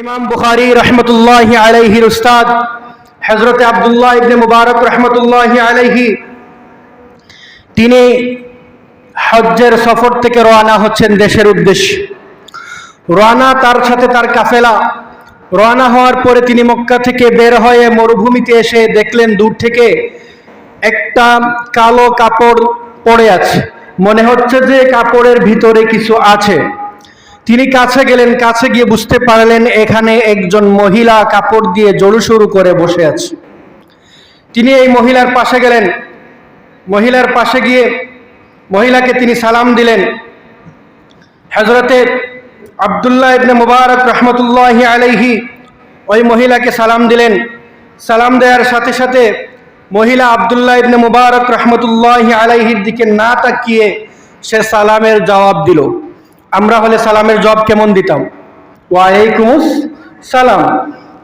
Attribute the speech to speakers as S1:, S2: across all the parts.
S1: ইমাম বুখারি রহমতুল্লাহ আলাইহির উস্তাদ হজরত আবদুল্লাহ ইবনে মুবারক রহমতুল্লাহ আলাইহি, তিনি হজ্জের সফর থেকে রওনা হচ্ছেন দেশের উদ্দেশ্যে। রওনা তার সাথে তার কাফেলা। রওনা হওয়ার পরে তিনি মক্কা থেকে বের হয়ে মরুভূমিতে এসে দেখলেন দূর থেকে একটা কালো কাপড় পড়ে আছে। মনে হচ্ছে যে কাপড়ের ভিতরে কিছু আছে। তিনি কাছে গেলেন, কাছে গিয়ে বুঝতে পারলেন এখানে একজন মহিলা কাপড় দিয়ে জড়ু শুরু করে বসে আছে। তিনি এই মহিলার পাশে গেলেন। মহিলার পাশে গিয়ে মহিলাকে তিনি সালাম দিলেন। হজরতে আবদুল্লাহ ইবনে মুবারক রহমতুল্লাহ আলাইহি ওই মহিলাকে সালাম দিলেন। সালাম দেওয়ার সাথে সাথে মহিলা আবদুল্লাহ ইবনে মুবারক রহমতুল্লাহ আলাইহির দিকে না তাকিয়ে সে সালামের জবাব দিল। আমরা হলে সালামের জব কেমন দিতাম? ওয়ালাইকুমুস সালাম।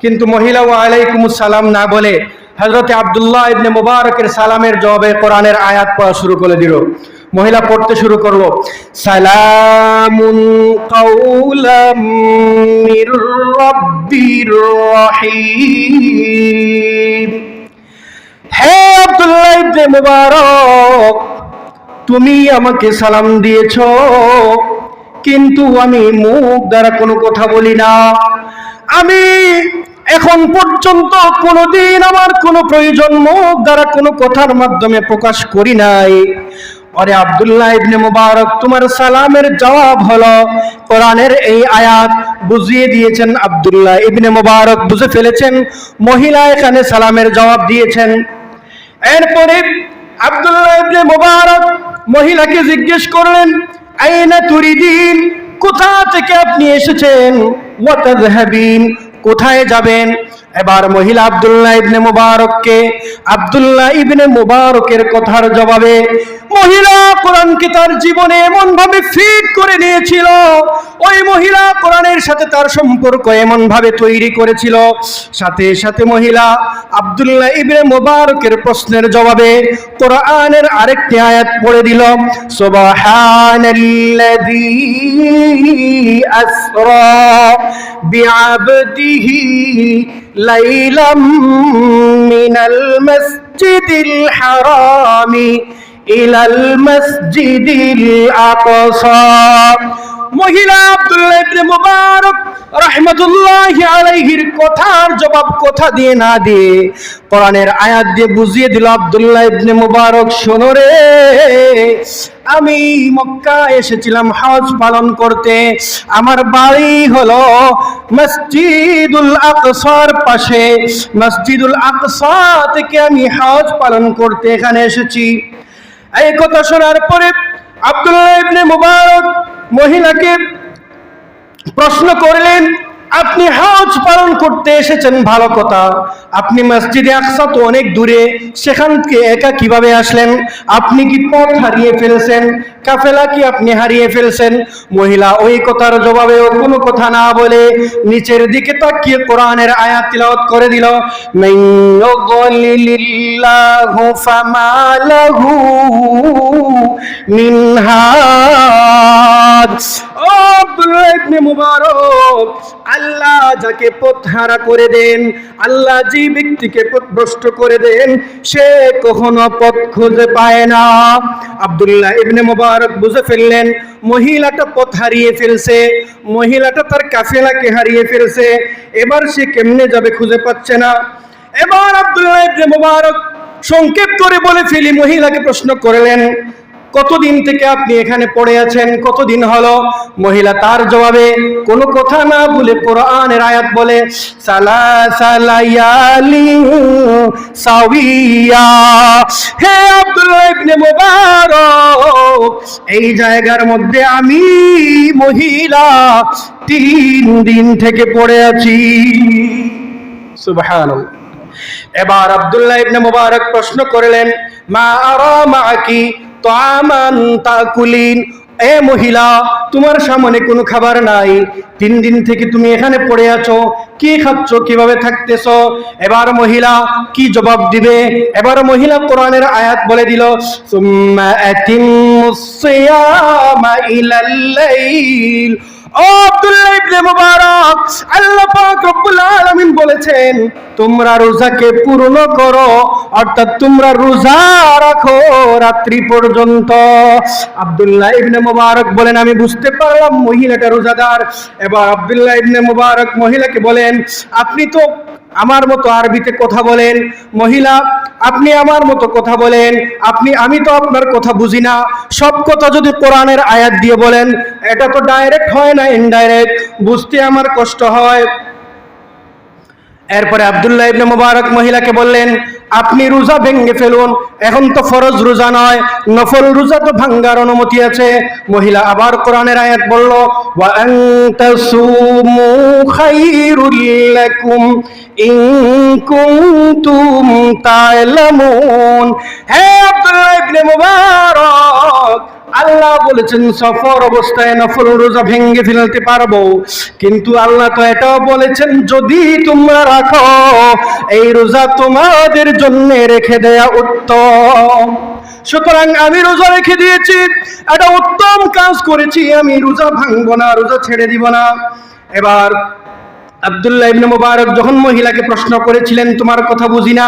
S1: কিন্তু মহিলা ওয়ালাইকুমুস সালাম না বলে হজরতে আবদুল্লাহ ইবনে মুবারকের সালামের জবাবে কোরআনের আয়াত পড়া শুরু করে দিল। মহিলা পড়তে শুরু করল, সালামুন কাউলাম রাব্বির রহিম। হে আব্দুল্লাহ ইবনে মুবারক, তুমি আমাকে সালাম দিয়েছ। কিন্তু আমি মুখ দ্বারা কোনো কথা বলি না। আমি এখন পর্যন্ত কোনোদিন আমার কোনো প্রয়োজন মুখ দ্বারা কোনো কথার মাধ্যমে প্রকাশ করি নাই। অরে আব্দুল্লাহ ইবনে মুবারক, তোমার সালামের জবাব হলো, কোরআনের এই আয়াত বুঝিয়ে দিয়েছেন আব্দুল্লাহ ইবনে মুবারক, বুঝে ফেলেছেন, মহিলা এখানে সালামের জবাব দিয়েছেন। এরপরে আব্দুল্লাহ ইবনে মুবারক মহিলাকে জিজ্ঞেস করলেন আইনা তুরিদিন? কোথা থেকে আপনি এসেছেন? ওয়াতাযহাবিন কোথায় যাবেন? এবার মহিলা আব্দুল্লাহ ইবনে মুবারককে, আব্দুল্লাহ ইবনে মুবারকের কথার জবাবে মহিলা কোরআনকে তার জীবনে এমন ভাবে ফিট করে নিয়েছিল, ওই মহিলা কোরআনের সাথে তার সম্পর্ক এমন ভাবে তৈরি করেছিল। সাথে সাথে মহিলা আব্দুল্লাহ ইবনে মুবারকের প্রশ্নের জবাবে কোরআনের আরেকটি আয়াত পড়ে দিল, সুবহানাল্লাযী আসরা বিআবদিহি লাইলাম মিনাল মাসজিদিল হারামি ইলাল মসজিদিল আকসা মহিলা আব্দুল্লাহ ইবনে মুবারক রাহমাতুল্লাহি আলাইহির কথার জবাব কথা দিয়ে না দিয়ে কোরআনের আয়াত দিয়ে বুঝিয়ে দিল আব্দুল্লাহ ইবনে মুবারক, শোনো রে। আমি মক্কা এসেছিলাম হজ পালন করতে। আমার বাড়ি হলো মসজিদুল আকসার পাশে। মসজিদুল আকসা থেকে আমি হজ পালন করতে এখানে এসেছি। এই কথা শোনার পরে আব্দুল্লাহ ইবনে মুবারক মহিলাকে প্রশ্ন করলেন আপনি হজ পালন করতে এসেছেন, ভালো কথা। আপনি মসজিদে আকসা তো অনেক দূরে, সেখান থেকে একা কীভাবে আসলেন? আপনি কি পথ হারিয়ে ফেলছেন? কাফেলা কি আপনি হারিয়ে ফেলছেন? মহিলা ওই কথার জবাবেও কোনো কথা না বলে নিচের দিকে তাকিয়ে কোরআনের আয়াত তিলাওয়াত করে দিল। মান মুবারক। আল্লাহ যাকে পথহারা করে দেন, আল্লাহ যে ব্যক্তিকে পথভ্রষ্ট করে দেন, সে কখনো পথ খুঁজে পায় না। আব্দুল্লাহ ইবনে মুবারক বুঝে ফেললেন, মহিলাটা পথ হারিয়ে ফেলছে, মহিলাটা তার কাফেলাকে হারিয়ে ফেলছে, এবার সে কেমনে যাবে খুঁজে পাচ্ছে না? এবার আব্দুল্লাহ ইবনে মুবারক সংক্ষেপ করে বলে ফেলি, মহিলাকে প্রশ্ন করলেন কতদিন থেকে আপনি এখানে পড়ে আছেন? কতদিন হলো? মহিলা তার জবাবে, কোনো কথা না বলে কোরআনের আয়াত বলে সালাসালায়ালি সাউইয়া হে আব্দুল্লাহ ইবনে মুবারক, এই জায়গার মধ্যে আমি মহিলা তিন দিন থেকে পড়ে আছি। সুবহানাল্লাহ। এবার আব্দুল্লাহ ইবনে মুবারক প্রশ্ন করলেন, মা আরা মাকি তামান এ মহিলা, তোমার সামনে কোনো খাবার নাই। তিন দিন থেকে তুমি এখানে পড়ে আছো। কি খাচ্ছ? কীভাবে থাকতেছ? এবার মহিলা কি জবাব দিবে? এবার মহিলা কোরআনের আয়াত বলে দিল, সুম্মা আতিমুস সিয়ামা ইলাল লাইল। আব্দুল্লাহ ইবনে মুবারক, আল্লাহ পাক রব্বুল বলেছেন, তোমরা রোজাকে পূর্ণ করো, অর্থাৎ তোমরা রোজা রাখো রাত্রি পর্যন্ত। আব্দুল্লাহ ইবনে মুবারক বলেন, আমি বুঝতে পারলাম মহিলাটা রোজাদার। এবার আব্দুল্লাহ ইবনে মুবারক মহিলাকে বলেন, আপনি তো আমার মতো আরবিতে কথা বলেন, মহিলা আপনি আমার মতো কথা বলেন, আপনি, আমি তো আপনার কথা বুঝি না। সব কথা যদি কোরআনের আয়াত দিয়ে বলেন, এটা তো ডাইরেক্ট হয় না ইনডাইরেক্ট বুঝতে আমার কষ্ট হয়। এরপরে আবদুল্লাহ ইবনে মুবারক মহিলাকে বললেন আপনি রোজা ভেঙে ফেলুন। এখন তো ফরজ রোজা নয়, নফল রোজা তো ভাঙ্গার অনুমতি আছে। মহিলা আবার কোরআনের আয়াত বলল আল্লাহ বলেছেন, সফর অবস্থায় নফল রোজা ভেঙে ফেলতে পারব। কিন্তু আল্লাহ তো এটাও বলেছেন, যদি তোমরা রাখো, এই রোজা তোমাদের জন্য রেখে দেয়া উত্তম। সুতরাং আমি রোজা রেখে দিয়েছি। একটা উত্তম কাজ করেছি। আমি রোজা ভাঙবো না, রোজা ছেড়ে দিব না। এবার আব্দুল্লাহ ইবনে মুবারক যখন মহিলাকে প্রশ্ন করেছিলেন, তোমার কথা বুঝি না?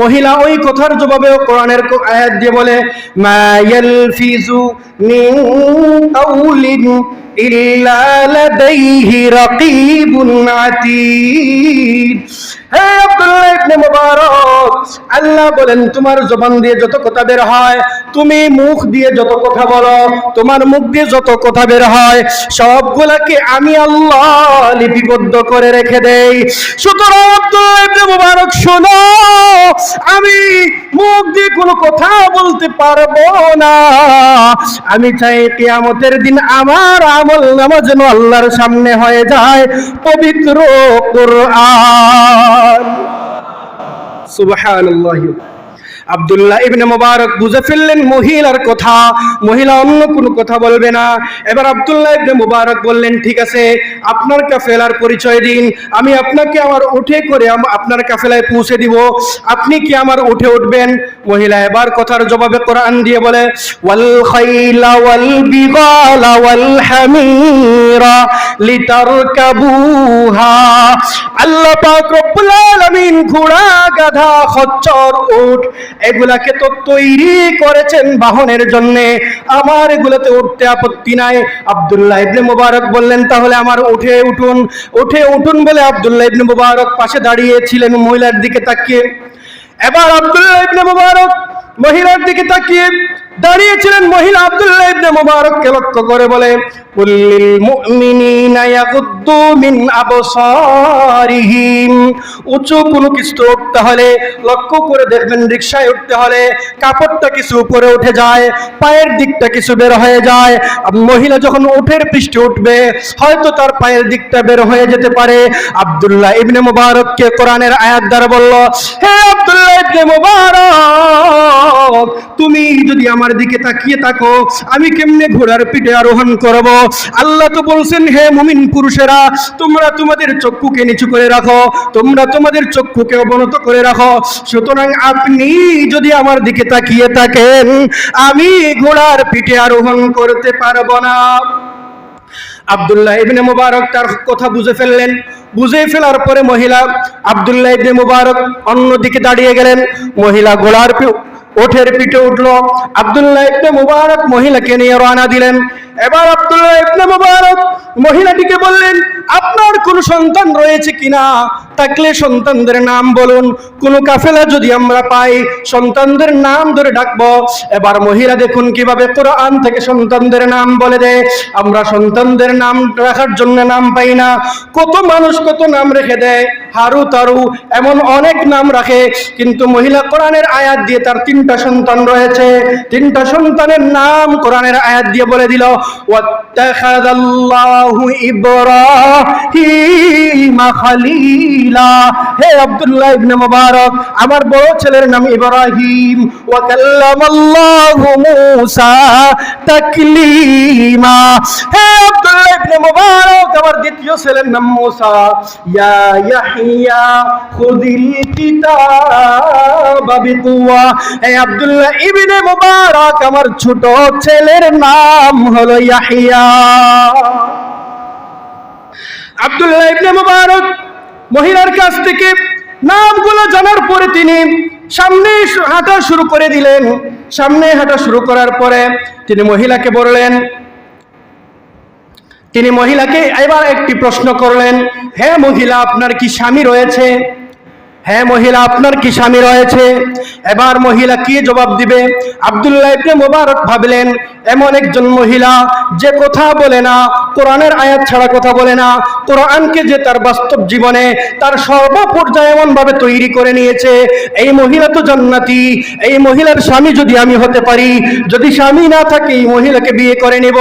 S1: মহিলা ওই কথার জবাবে কোরআনের আয়াত দিয়ে বলে, মা ইয়ালফিজু মিন কাউলিন ইল্লা লাদাইহি রাকিবুন আতীদ হে আব্দুল্লাহ ইবনে মুবারক, আল্লাহ বলেন, তোমার জবান দিয়ে যত কথা বের হয়, তুমি মুখ দিয়ে যত কথা বলো, তোমার মুখ দিয়ে যত কথা বের হয়, সবগুলাকে আমি আল্লাহ লিপিবদ্ধ করে রেখে দেই। সুতরাং আব্দুল্লাহ ইবনে মুবারক, শোনো, আমি মুখ দিয়ে কোনো কথা বলতে পারব না। আমি চাই কিয়ামতের দিন আমার আমল নামা যেন আল্লাহর সামনে হয়ে যায় পবিত্র কোরআন। সুবহানাল্লাহ। আব্দুল্লাহ ইবনে মুবারক বুঝে ফেললেন মহিলার কথা। মহিলা অন্য কোনো কথা বলবে না। এবার আব্দুল্লাহ ইবনে মুবারক বললেন, ঠিক আছে, আপনার কাফেলার পরিচয় দিন। আমি আপনাকে আমার উঠে করে আপনার কাফেলায় পৌঁছে দিব। আপনি কি আমার উঠে উঠবেন? মহিলা এবার কথার জবাবে কোরআন দিয়ে বলে, ওয়াল খাইলা ওয়াল বিগালা ওয়াল হামিরা লিতারকাবুহা। আল্লাহ পাক রব্বুল ঘোড়া, গাধা, খচ্চর উঠ এগুলাকে তো তৈরি করেছেন বাহনের জন্য। আমার এগুলোতে উঠতে আপত্তি নাই। আব্দুল্লাহ ইবনে মুবারক বললেন, তাহলে আমার উঠে উঠুন। উঠে উঠুন বলে আব্দুল্লাহ ইবনে মুবারক পাশে দাঁড়িয়েছিলেন মহিলার দিকে তাকিয়ে। এবার আব্দুল্লাহ ইবনে মুবারক মহিলার দিকে তাকিয়ে দাঁড়িয়েছিলেন মহিলা আব্দুল্লাহ ইবনে মুবারককে লক্ষ্য করে বলে কুল্লিল মুমিনিনা ইয়াগুদ্দু মিন আবসারিহিম। উঁচু কোনো কিছু উঠতে হলে, লক্ষ্য করে দেখবেন রিক্সায় উঠতে হলে কাপড়টা কিছু উপরে উঠে যায়, পায়ের দিকটা কিছু বের হয়ে যায়। মহিলা যখন উঠের পৃষ্ঠে উঠবে, হয়তো তার পায়ের দিকটা বের হয়ে যেতে পারে। আব্দুল্লাহ ইবনে মুবারককে কোরআনের আয়াত দ্বারা বলল, হে আব্দুল্লাহ ইবনে মুবারক, তুমি যদি আমার দিকে তাকিয়ে থাকো। আমি কেমনে ঘোড়ার পিঠে আরোহণ করব? আল্লাহ তো বলছেন, হে মুমিন পুরুষেরা, তোমরা তোমাদের চক্ষুকে নিচু করে রাখো, তোমরা তোমাদের চক্ষুকে অবনত করে রাখো। সুতরাং আপনি যদি আমার দিকে তাকিয়ে থাকেন, আমি ঘোড়ার পিঠে আরোহণ করতে পারব না। আব্দুল্লাহ ইবনে মুবারক তার কথা বুঝে ফেললেন। বুঝে ফেলার পরে মহিলা আব্দুল্লাহ ইবনে মুবারক অন্যদিকে দাঁড়িয়ে গেলেন। মহিলা ঘোড়ার পি- ওঠের পিঠে উঠল আবদুল্লাহ ইবনে মুবারক, মহিলাকে নিয়ে রওনা দিলেন। এবার আবদুল্লাহ ইবনে মুবারক মহিলাটিকে বললেন, আপনার কোন সন্তান রয়েছে কিনা? থাকলে সন্তানদের নাম বলুন। কোন কাফেলা যদি আমরা পাই, সন্তানদের নাম ধরে ডাকবো। এবার মহিলা দেখুন কীভাবে কোরআন থেকে সন্তানদের নাম বলে দেয়। আমরা সন্তানদের নাম রাখার জন্য নাম পাই না। কত মানুষ কত নাম রেখে দেয়। হারু, তারু এমন অনেক নাম রাখে। কিন্তু মহিলা কোরআনের আয়াত দিয়ে তার তিনটা সন্তান রয়েছে। তিনটা সন্তানের নাম কোরআনের আয়াত দিয়ে বলে দিল ইব্রাহিমা খালিলা। হে আব্দুল্লাহ ইবনে মুবারক, আমার বড় ছেলের নাম ইব্রাহিম। ওয়া কাল্লামাল্লাহু মূসা তাকলিমা। হে আব্দুল্লাহ ইবনে মুবারক, আমার দ্বিতীয় ছেলের নাম মূসা। ইয়া ইয়াহইয়া খুযিল কিতাবা বিকুয়া হে আব্দুল্লাহ ইবনে মুবারক, আমার ছোট ছেলের নাম হলো ইয়াহইয়া আব্দুল্লাহ ইবনে মুবারক মহিলার কাছ থেকে নামগুলো জানার পরে তিনি সামনে হাঁটা শুরু করে দিলেন। সামনে হাঁটা শুরু করার পরে তিনি মহিলাকে বললেন, তিনি মহিলাকে এবার একটি প্রশ্ন করলেন হ্যাঁ মহিলা, আপনার কি স্বামী রয়েছে? হ্যাঁ মহিলা, আপনার কি স্বামী রয়েছে? এবার মহিলা কি জবাব দিবে? আব্দুল্লাহ ইবনে মোবারক ভাবলেন, এমন একজন মহিলা যে কথা বলে না, কোরআনের আয়াত ছাড়া কথা বলে না, কোরআনকে যে তার বাস্তব জীবনে, তার সর্বপর্যায়ে এমন ভাবে তৈরি করে নিয়েছে, এই মহিলা তো জান্নাতি, এই মহিলার স্বামী যদি আমি হতে পারি, যদি স্বামী না থাকে, এই মহিলাকে বিয়ে করে নেব।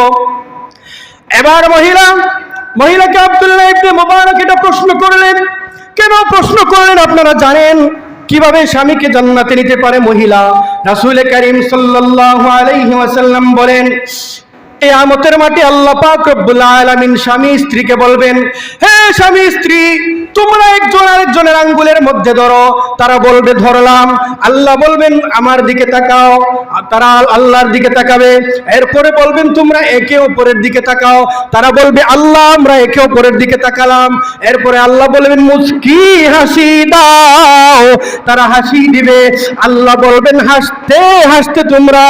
S1: এবার মহিলা, মহিলাকে আব্দুল্লাহ ইবনে মোবারক এটা প্রশ্ন করলেন কেন প্রশ্ন করলেন আপনারা জানেন? কীভাবে স্বামীকে জান্নাতে নিতে পারে মহিলা? রাসুল করিম সাল্লাহ আলাইহি বলেন কিয়ামতের মাঠে আল্লাহ পাক রব্বুল আলামিন স্বামী স্ত্রীকে বলবেন, হে স্বামী স্ত্রী, তোমরা একজন আরেকজনের আঙ্গুলের মধ্যে ধরো। তারা বলবে, ধরলাম। আল্লাহ বলবেন, আমার দিকে তাকাও। তারা আল্লাহর দিকে তাকাবে। এরপরে বলবেন, তোমরা একে অপরের দিকে তাকাও। তারা বলবে, আল্লাহ, আমরা একে অপরের দিকে তাকালাম। এরপরে আল্লাহ বলবেন মুস্কি হাসি দাও। তারা হাসি দিবে। আল্লাহ বলবেন, হাসতে হাসতে তোমরা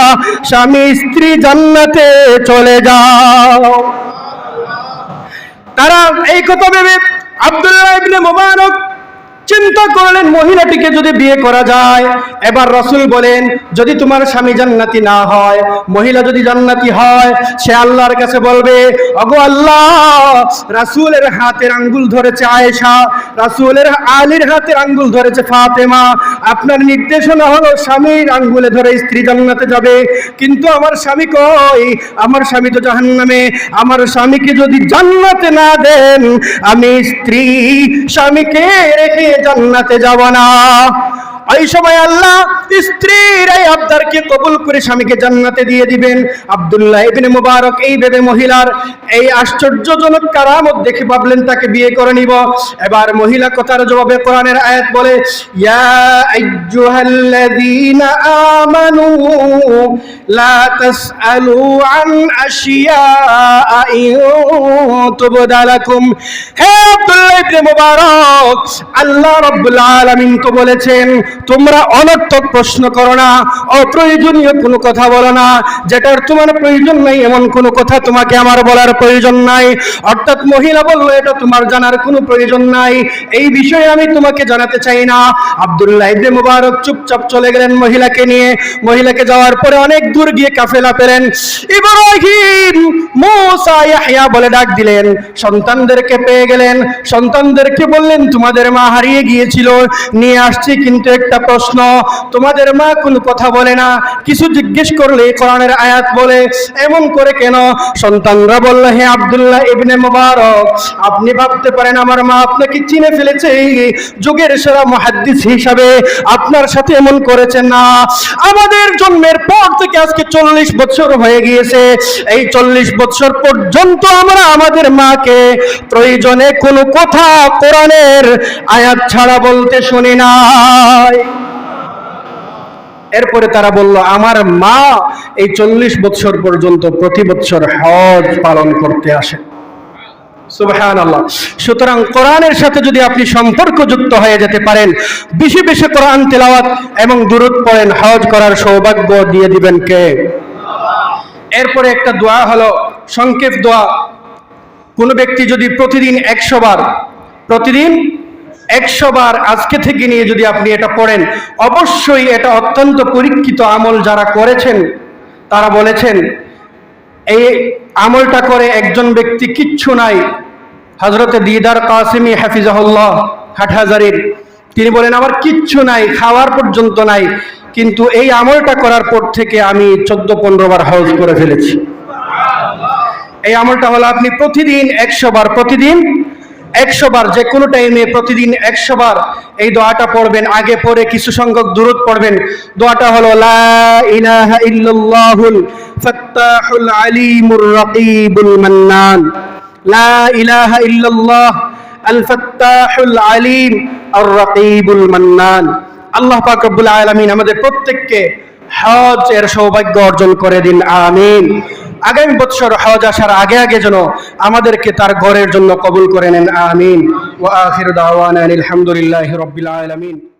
S1: স্বামী, স্ত্রী জান্নাতে চলে যাও। তারা এই কথা ভেবে আব্দুল্লাহ ইবনে মোবারক চিন্তা করলেন মহিলাটিকে যদি বিয়ে করা যায়। এবার রসুল বলেন, যদি তোমার স্বামী জান্নাতি না হয়, মহিলা যদি জান্নাতি হয়, সে আল্লাহর কাছে বলবে, অগো আল্লাহ, রাসূলের হাতের আঙ্গুল ধরেছে আয়েশা, রাসূলের আলীর হাতের আঙ্গুল ধরেছে ফাতেমা। আপনার নির্দেশনা হলো স্বামীর আঙ্গুলে ধরে স্ত্রী জান্নাতে যাবে। কিন্তু আমার স্বামী কই? আমার স্বামী তো জাহান্নামে। আমার স্বামীকে যদি জান্নাতে না দেন, আমি স্ত্রী স্বামীকে রেখে জান্নাতে যাব না। ওই সময় আল্লাহ স্ত্রীর এই আবদারকে কবুল করে স্বামীকে জান্নাতে দিয়ে দিবেন। আব্দুল্লাহ ইবনে মুবারক এই ভেবে মহিলার এই আশ্চর্যজনক কারামত দেখে ভাবলেন, তাকে বিয়ে করে নিব। এবার মহিলা কথার জবাবে কোরআনের আয়াত বলে, ইয়া আইয়ুহাল্লাযীনা আমানু লা তাসআলু আন আশিয়া ইন তুবদা লাকুম। হে আব্দুল্লাহ ইবনে মুবারক, আল্লাহ রাব্বুল আলামিন তো বলেছেন তোমরা অনর্থক প্রশ্ন করো না, অপ্রয়োজনীয় কোনো কথা বলো না, যেটার তোমার প্রয়োজন নাই, এমন কোনো কথা তোমাকে আমার বলার প্রয়োজন নাই। অর্থাৎ মহিলা বলল, এটা তোমার জানার কোনো প্রয়োজন নাই। এই বিষয়ে আমি তোমাকে জানাতে চাই না। আব্দুল্লাহ ইবনে মুবারক চুপচাপ চলে গেলেন মহিলাকে নিয়ে। মহিলাকে যাওয়ার পরে অনেক দূর গিয়ে কাফেলা পেলেন। ইব্রাহিম, মুসা ইয়াহইয়া বলে ডাক দিলেন। সন্তানদেরকে পেয়ে গেলেন। সন্তানদেরকে বললেন, তোমাদের মা হারিয়ে গিয়েছিল। নিয়ে আসছি, কিন্তু একটা প্রশ্ন, তোমাদের মা কোনো কথা বলে না? কিছু জিজ্ঞেস করলে কোরআনের আয়াত বলে, এমন করে কেন? সন্তানরা বলল, হে আব্দুল্লাহ ইবনে মুবারক, আপনি ভাবতে পারেন আমার মা আপনাকে চিনে ফেলেছে যুগের সেরা মুহাদ্দিস হিসাবে। আপনার সাথে এমন করেছেন না। আমাদের জন্মের পর থেকে আজকে চল্লিশ বছর হয়ে গিয়েছে। এই চল্লিশ বছর পর্যন্ত আমরা আমাদের মাকে প্রয়োজনে কোনো কথা কোরআনের আয়াত ছাড়া বলতে শুনি এরপরে তারা বলল, আমার মা এই চল্লিশ বছর পর্যন্ত প্রতি বছর হজ পালন করতে আসে। সুতরাং কোরআনের সাথে যদি আপনি হয়ে যেতে পারেন, বেশি বেশি কোরআন তেলাওয়াত এবং দূরত পড়েন, হজ করার সৌভাগ্য দিয়ে দিবেন কে? এরপরে একটা দোয়া হলো, সংক্ষেপ দোয়া। কোনো ব্যক্তি যদি প্রতিদিন একশো বার, প্রতিদিন একশো বার আজকে থেকে নিয়ে যদি আপনি এটা পড়েন, অবশ্যই এটা অত্যন্ত পরীক্ষিত আমল যারা করেছেন, তারা বলেছেন, এই আমলটা করে একজন ব্যক্তি কিচ্ছু নাই। হজরতে দিদার কাসিমি হাফিজাহুল্লাহ হাটহাজারির, তিনি বলেন, আমার কিচ্ছু নাই, খাওয়ার পর্যন্ত নাই, কিন্তু এই আমলটা করার পর থেকে আমি চোদ্দ পনেরো বার হজ করে ফেলেছি। এই আমলটা হলো আপনি প্রতিদিন একশো বার, প্রতিদিন একশো বার, যে কোনো টাইমে প্রতিদিন একশো বার এই দোয়াটা পড়বেন। আগে পড়ে কিছু সংখ্যক দূরত পড়বেন। দোয়াটা হলো মান্নান। লা ইলাহা আল মান্নান। আল্লাহ পাক আমাদের প্রত্যেককে হজ এর সৌভাগ্য অর্জন করে দিন। আমিন। আগামী বৎসর হজ আসার আগে আগে যেন আমাদেরকে তার ঘরের জন্য কবুল করে নেন। আমিন। ও আখির দাওয়ানা আনিল হামদুলিল্লাহি রাব্বিল আলামিন।